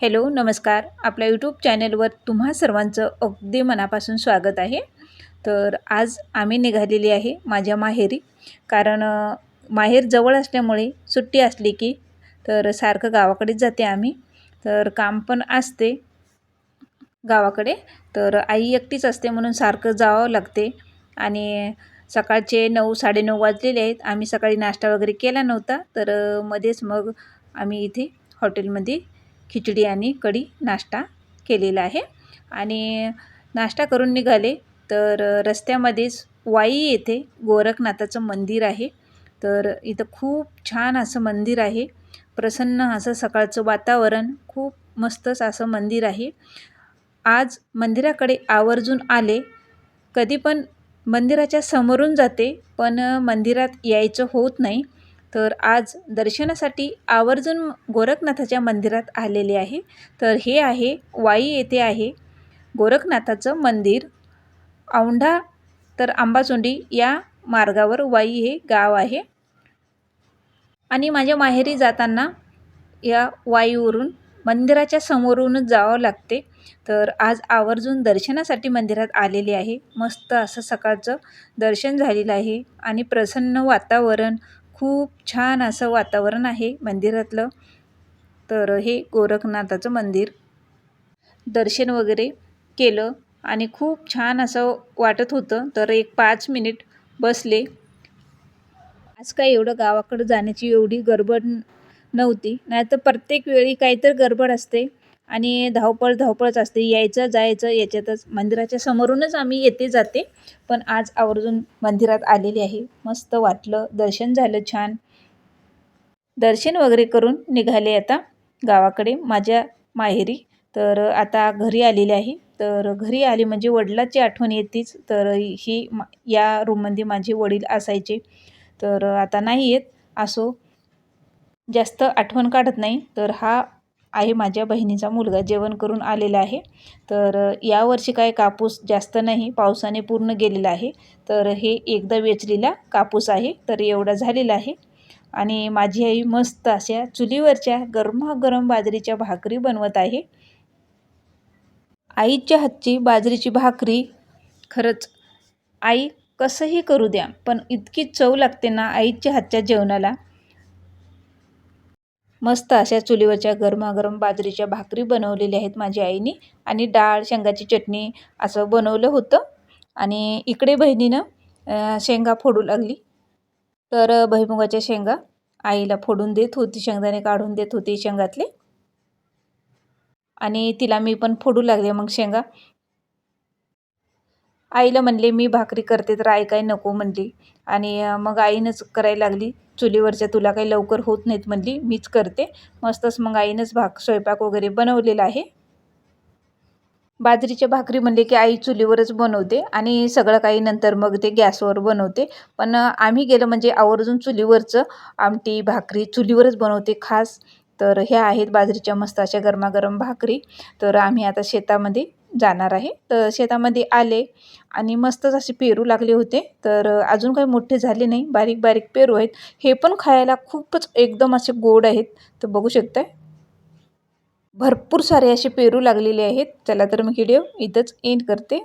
Hello नमस्कार. आपल्या YouTube चॅनलवर तुम्हा सर्वांचं अगदी मनापासून स्वागत आहे. तर आज आम्ही निघालेली आहे माझ्या माहेरी. कारण माहेर जवळ असल्यामुळे सुट्टी असली की तर सारखं गावाकडेच जाते आम्ही. तर काम पण असते गावाकडे. तर आई एकटीच असते म्हणून सारखं जावं लागते. आणि सकाळचे नऊ साडेनऊ वाजलेले आहेत. आम्ही सकाळी नाश्ता वगैरे केला नव्हता. तर मध्येच मग आम्ही इथे हॉटेलमध्ये खिचडी आणि कढी नाश्ता केलेला आहे. आणि नाश्ता करून निघाले तर रस्त्यामध्येच वाई येथे गोरखनाथाचं मंदिर आहे. तर इथं खूप छान असं मंदिर आहे. प्रसन्न असं सकाळचं वातावरण खूप मस्तच असं मंदिर आहे. आज मंदिराकडे आवर्जून आले. कधी पण मंदिराच्या समोरून जाते पण मंदिरात यायचं होत नाही. तर आज दर्शनासाठी आवर्जून गोरखनाथाच्या मंदिरात आलेले आहे. तर हे आहे वाई येथे आहे. गोरखनाथाचं मंदिर औंढा तर आंबाचोंडी या मार्गावर वाई हे गाव आहे. आणि माझ्या माहेरी जाताना या वाईवरून मंदिराच्या समोरूनच जावं लागते. तर आज आवर्जून दर्शनासाठी मंदिरात आलेले आहे. मस्त असं सकाळचं दर्शन झालेलं आहे. आणि प्रसन्न वातावरण खूप छान असं वातावरण आहे मंदिरातलं. तर हे गोरखनाथाचं मंदिर. दर्शन वगैरे केलं आणि खूप छान असं वाटत होतं. तर एक पाच मिनिट बसले. आज काय एवढं गावाकडं जाण्याची एवढी गडबड नव्हती. नव्हती नाहीतर प्रत्येक वेळी काहीतरी गडबड असते. आणि धावपळ धावपळच असते. यायचं जायचं याच्यातच मंदिराच्या समोरूनच आम्ही येते जाते. पण आज आवर्जून मंदिरात आलेली आहे. मस्त वाटलं. दर्शन झालं छान. दर्शन वगैरे करून निघाले आता गावाकडे माझ्या माहेरी. तर आता घरी आलेली आहे. तर घरी आली म्हणजे वडिलाची आठवण येतेच. तर ही मा या रूममध्ये माझे वडील असायचे. तर आता नाही येत. असो जास्त आठवण काढत नाही. तर हा आहे माझ्या बहिणीचा मुलगा जेवण करून आलेला आहे. तर यावर्षी काय कापूस जास्त नाही पावसाने पूर्ण गेलेला आहे. तर हे एकदा वेचलेला कापूस आहे तर एवढा झालेला आहे. आणि माझी आई मस्त अशा चुलीवरच्या गरमागरम बाजरीच्या भाकरी बनवत आहे. आईच्या हातची बाजरीची भाकरी खरंच आई कसंही करू द्या पण इतकी चव लागते ना आईच्या हातच्या जेवणाला. मस्त अशा चुलीवरच्या गरमागरम बाजरीच्या भाकरी बनवलेल्या आहेत माझ्या आईने. आणि डाळ शेंगाची चटणी असं बनवलं होतं. आणि इकडे बहिणीनं शेंगा फोडू लागली. तर भईमुगाच्या शेंगा आईला फोडून देत होती शेंगदाणे काढून देत होती शेंगातले. आणि तिला मी पण फोडू लागले. मग शेंगा आईला म्हणले मी भाकरी करते तर आई काय नको म्हणली. आणि मग आईनंच करायला लागली. चुलीवरच्या तुला काही लवकर होत नाहीत म्हणली. मीच करते. मस्तच मग आईनंच भाक स्वयंपाक वगैरे बनवलेला आहे. बाजरीच्या भाकरी म्हणले की आई चुलीवरच बनवते आणि सगळं काही नंतर मग ते गॅसवर बनवते. पण आम्ही गेलं म्हणजे आवर्जून चुलीवरचं आमटी भाकरी चुलीवरच बनवते खास. तर ह्या आहेत बाजरीच्या मस्त अशा गरमागरम भाकरी. तर आम्ही आता शेतामध्ये जाणार आहे. तर शेतामध्ये आले आणि मस्तच असे पेरू लागले होते. तर अजून काही मोठे झाले नाही. बारीक बारीक पेरू आहेत. हे पण खायला खूपच एकदम असे गोड आहेत. तर बघू शकताय. भरपूर सारे असे पेरू लागलेले आहेत. चला तर मी व्हिडिओ इथंच एंड करते.